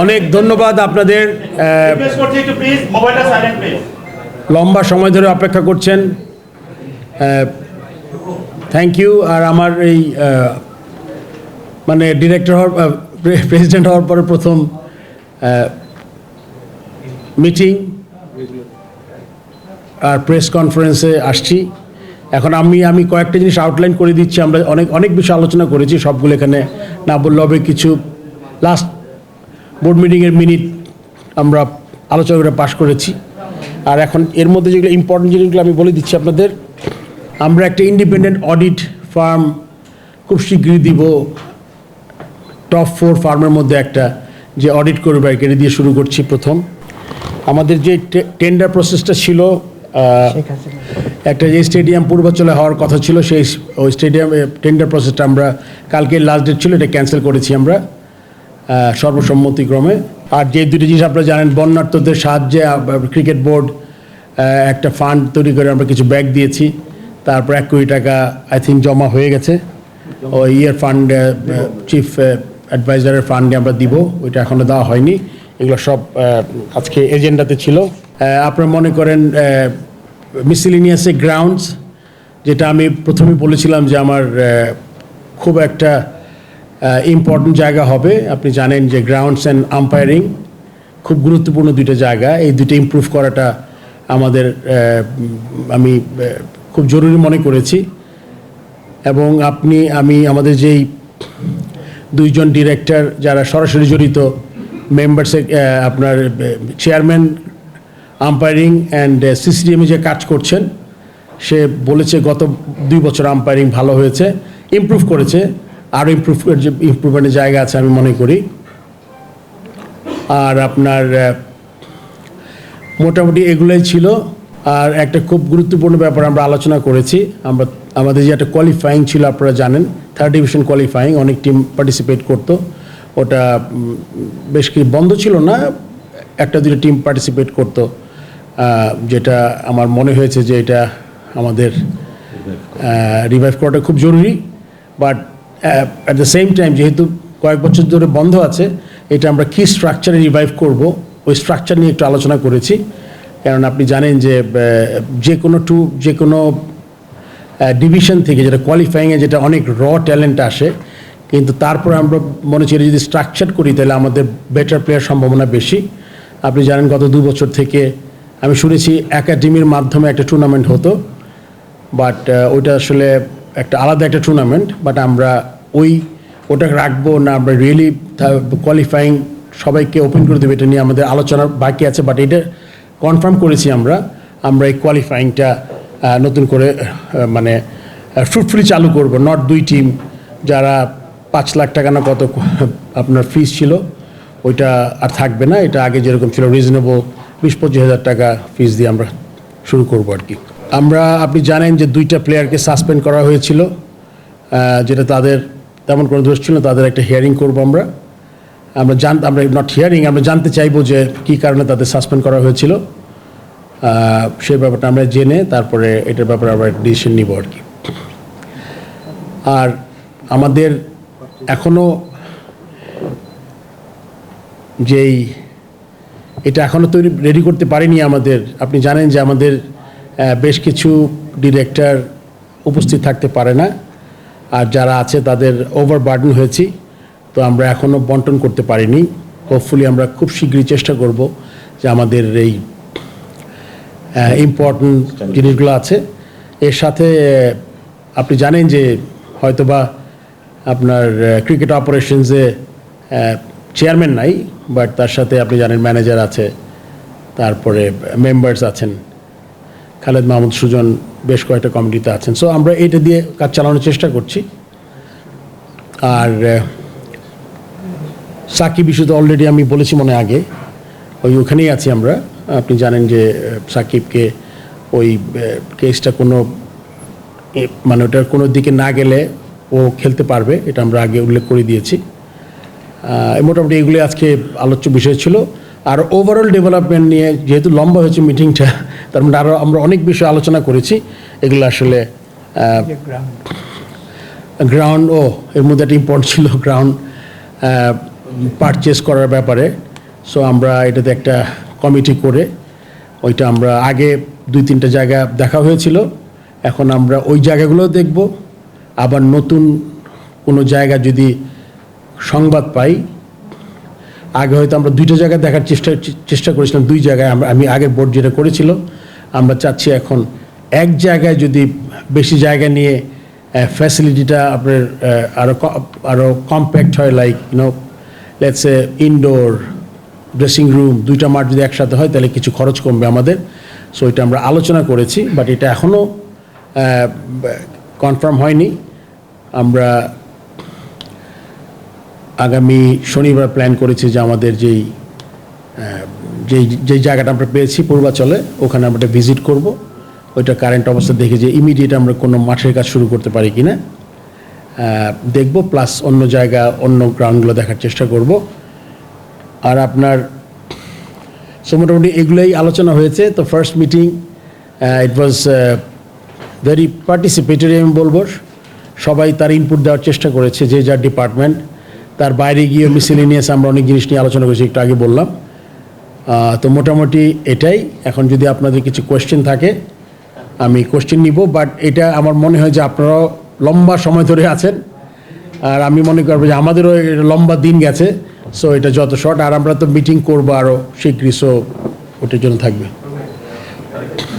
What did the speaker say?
অনেক ধন্যবাদ আপনাদের লম্বা সময় ধরে অপেক্ষা করছেন। থ্যাংক ইউ আর আমার এই মানে ডিরেক্টর হওয়ার প্রেসিডেন্ট হওয়ার পরে প্রথম মিটিং আর প্রেস কনফারেন্সে আসছি। এখন আমি আমি কয়েকটা জিনিস আউটলাইন করে দিচ্ছি আমরা অনেক অনেক বিষয় আলোচনা করেছি সবগুলো এখানে না বললে হবে কিছু। লাস্ট বোর্ড মিটিংয়ের মিনিট আমরা আলোচনা করে পাশ করেছি। আর এখন এর মধ্যে যেগুলো ইম্পর্টেন্ট জিনিসগুলো আমি বলে দিচ্ছি আপনাদের আমরা একটা ইন্ডিপেন্ডেন্ট অডিট ফার্ম খুব শীঘ্রই দিব। টপ ফোর ফার্মের মধ্যে একটা যে অডিট করবে আর কি, এটা দিয়ে শুরু করছি প্রথম। আমাদের যে টেন্ডার প্রসেসটা ছিল একটা যে স্টেডিয়াম পূর্বাচলে হওয়ার কথা ছিল সেই ওই স্টেডিয়াম টেন্ডার প্রসেসটা আমরা কালকে লাস্ট ডেট ছিল এটা ক্যান্সেল করেছি আমরা। সর্বসম্মতিক্রমে। আর যে দুটি জিনিস আপনারা জানেন বন্যার্থদের সাহায্যে ক্রিকেট বোর্ড একটা ফান্ড তৈরি করে আমরা কিছু ব্যাগ দিয়েছি। তারপর এক কোটি টাকা আই থিঙ্ক জমা হয়ে গেছে। ওই ইয়ের ফান্ড চিফ অ্যাডভাইজারের ফান্ডে আমরা দিব। ওইটা এখনও দেওয়া হয়নি। এগুলো সব আজকে এজেন্ডাতে ছিল। আপনারা মনে করেন মিসিলিনিয়াসে গ্রাউন্ডস যেটা আমি প্রথমে বলেছিলাম যে আমার খুব একটা ইম্পর্টেন্ট জায়গা হবে। আপনি জানেন যে গ্রাউন্ডস অ্যান্ড আম্পায়ারিং খুব গুরুত্বপূর্ণ দুটো জায়গা। এই দুটো ইমপ্রুভ করাটা আমাদের আমি খুব জরুরি মনে করেছি। এবং আপনি, আমি, আমাদের যেই দুইজন ডিরেক্টর যারা সরাসরি জড়িত মেম্বার্সে আপনার চেয়ারম্যান আম্পায়ারিং অ্যান্ড সিসিডিএমে যে কাজ করছেন, সে বলেছে গত দুই বছর আম্পায়ারিং ভালো হয়েছে ইমপ্রুভ করেছে। আরও ইমপ্রুভ ইমপ্রুভমেন্টের জায়গা আছে আমি মনে করি। আর আপনার মোটামুটি এগুলোই ছিল। আর একটা খুব গুরুত্বপূর্ণ ব্যাপার আমরা আলোচনা করেছি। আমরা, আমাদের যে একটা কোয়ালিফাইং ছিল, আপনারা জানেন থার্ড ডিভিশন কোয়ালিফাইং অনেক টিম পার্টিসিপেট করতো। ওটা বেশ কি বন্ধ ছিল না, একটা দুটো টিম পার্টিসিপেট করতো। যেটা আমার মনে হয়েছে যে এটা আমাদের রিভাইভ করাটা খুব জরুরি। But at the same time যেহেতু কয়েক বছর ধরে বন্ধ আছে, এটা আমরা কী স্ট্রাকচারে রিভাইভ করব। ওই স্ট্রাকচার নিয়ে একটু আলোচনা করেছি। কারণ আপনি জানেন যে যে কোনো টু যে কোনো ডিভিশন থেকে যেটা কোয়ালিফাইংয়ে যেটা অনেক র ট্যালেন্ট আসে, কিন্তু তারপর আমরা মনে করি যদি স্ট্রাকচার করি, তাহলে আমাদের বেটার প্লেয়ার সম্ভাবনা বেশি। আপনি জানেন গত দু বছর থেকে আমি শুনেছি একাডেমির মাধ্যমে একটা টুর্নামেন্ট হতো বাট ওইটা আসলে একটা আলাদা একটা টুর্নামেন্ট বাট আমরা ওই ওটা রাখব না, আমরা রিয়েলি কোয়ালিফাইং সবাইকে ওপেন করে দেবো এটা নিয়ে আমাদের আলোচনা বাকি আছে বাট এটা কনফার্ম করেছি আমরা আমরা এই কোয়ালিফাইংটা নতুন করে মানে ফ্রুটফুলি চালু করব। নট দুই টিম যারা পাঁচ লাখ টাকা না কত আপনার ফিস ছিল, ওইটা আর থাকবে না। এটা আগে যেরকম ছিল রিজনেবল বিশ পঁচিশ হাজার টাকা ফিস দিয়ে আমরা শুরু করব আর কি। আমরা, আপনি জানেন যে দুইটা প্লেয়ারকে সাসপেন্ড করা হয়েছিল যেটা তাদের তেমন কোনো দোষ ছিল তাদের একটা হিয়ারিং করব আমরা। আমরা জান, আমরা নট হিয়ারিং আমরা জানতে চাইব যে কী কারণে তাদের সাসপেন্ড করা হয়েছিল। সেই ব্যাপারটা আমরা জেনে তারপরে এটার ব্যাপারে আমরা ডিসিশন নিব আর কি। আর আমাদের এখনও যেই, এটা এখনও তৈরি রেডি করতে পারিনি আমাদের। আপনি জানেন যে আমাদের বেশ কিছু ডিরেক্টর উপস্থিত থাকতে পারে না। আর যারা আছে, তাদের ওভার বার্ডেন হয়েছি। তো আমরা এখনও বন্টন করতে পারিনি। হোপফুলি আমরা খুব শীঘ্রই চেষ্টা করব যে আমাদের এই ইম্পর্টেন্ট জিনিসগুলো আছে। এর সাথে আপনি জানেন যে হয়তোবা আপনার ক্রিকেট অপারেশনসে চেয়ারম্যান নাই বাট তার সাথে আপনি জানেন ম্যানেজার আছে, তারপরে মেম্বার্স আছেন। খালেদ মাহমুদ সুজন বেশ কয়েকটা কমিটিতে আছেন। সো আমরা এটা দিয়ে কাজ চালানোর চেষ্টা করছি। আর সাকিব ইস্যু তো অলরেডি আমি বলেছি মনে আগে। ওই ওখানেই আছি আমরা। আপনি জানেন যে সাকিবকে ওই কেসটা কোনো মানে ওটার কোনো দিকে না গেলে ও খেলতে পারবে, এটা আমরা আগে উল্লেখ করে দিয়েছি। মোটামুটি এগুলি আজকে আলোচ্য বিষয় ছিল। আর ওভারঅল ডেভেলপমেন্ট নিয়ে যেহেতু লম্বা হয়েছে মিটিংটা তার মানে আরও আমরা অনেক বিষয় আলোচনা করেছি। এগুলো আসলে গ্রাউন্ড ও এর মধ্যে একটা ইম্পর্ট ছিল গ্রাউন্ড পারচেস করার ব্যাপারে। সো আমরা এটাতে একটা কমিটি করে ওইটা আমরা আগে দুই তিনটা জায়গা দেখা হয়েছিল। এখন আমরা ওই জায়গাগুলো দেখব। আবার নতুন কোনো জায়গা যদি সংবাদ পাই আগে হয়তো আমরা দুইটা জায়গায় দেখার চেষ্টা চেষ্টা করেছিলাম, দুই জায়গায় আমরা, আমি আগের বোর্ড যেটা করেছিল, আমরা চাচ্ছি এখন এক জায়গায় যদি বেশি জায়গা নিয়ে ফ্যাসিলিটিটা আপনার আরও আরও কম্প্যাক্ট হয় like you know let's a indoor dressing room দুইটা মাঠ যদি একসাথে হয়, তাহলে কিছু খরচ কমবে আমাদের। সো এটা আমরা আলোচনা করেছি বাট এটা এখনও কনফার্ম হয়নি। আমরা আগামী শনিবার প্ল্যান করেছি যে আমাদের যেই যেই যেই জায়গাটা আমরা পেয়েছি পূর্বাচলে, ওখানে আমরা ভিজিট করব। ওইটা কারেন্ট অবস্থা দেখে যে ইমিডিয়েট আমরা কোনো মাঠের কাজ শুরু করতে পারি কিনা। দেখব প্লাস অন্য জায়গা, অন্য গ্রাউন্ডগুলো দেখার চেষ্টা করব। আর আপনার সো মোটামুটি এগুলোই আলোচনা হয়েছে। তো first meeting it was very participatory আমি বলব। সবাই তার ইনপুট দেওয়ার চেষ্টা করেছে, যে যার ডিপার্টমেন্ট তার বাইরে গিয়ে মিসেলিনিয়াস আমরা অনেক জিনিস নিয়ে আলোচনা করেছি, একটু আগে বললাম। তো মোটামুটি এটাই। এখন যদি আপনাদের কিছু কোয়েশ্চেন থাকে, আমি কোয়েশ্চেন নিব বাট এটা আমার মনে হয় যে আপনারাও লম্বা সময় ধরে আছেন। আর আমি মনে করব যে আমাদেরও লম্বা দিন গেছে সো এটা যত শর্ট আর আমরা তো মিটিং করব আরও শীঘ্রই সো ওটার জন্য থাকবে।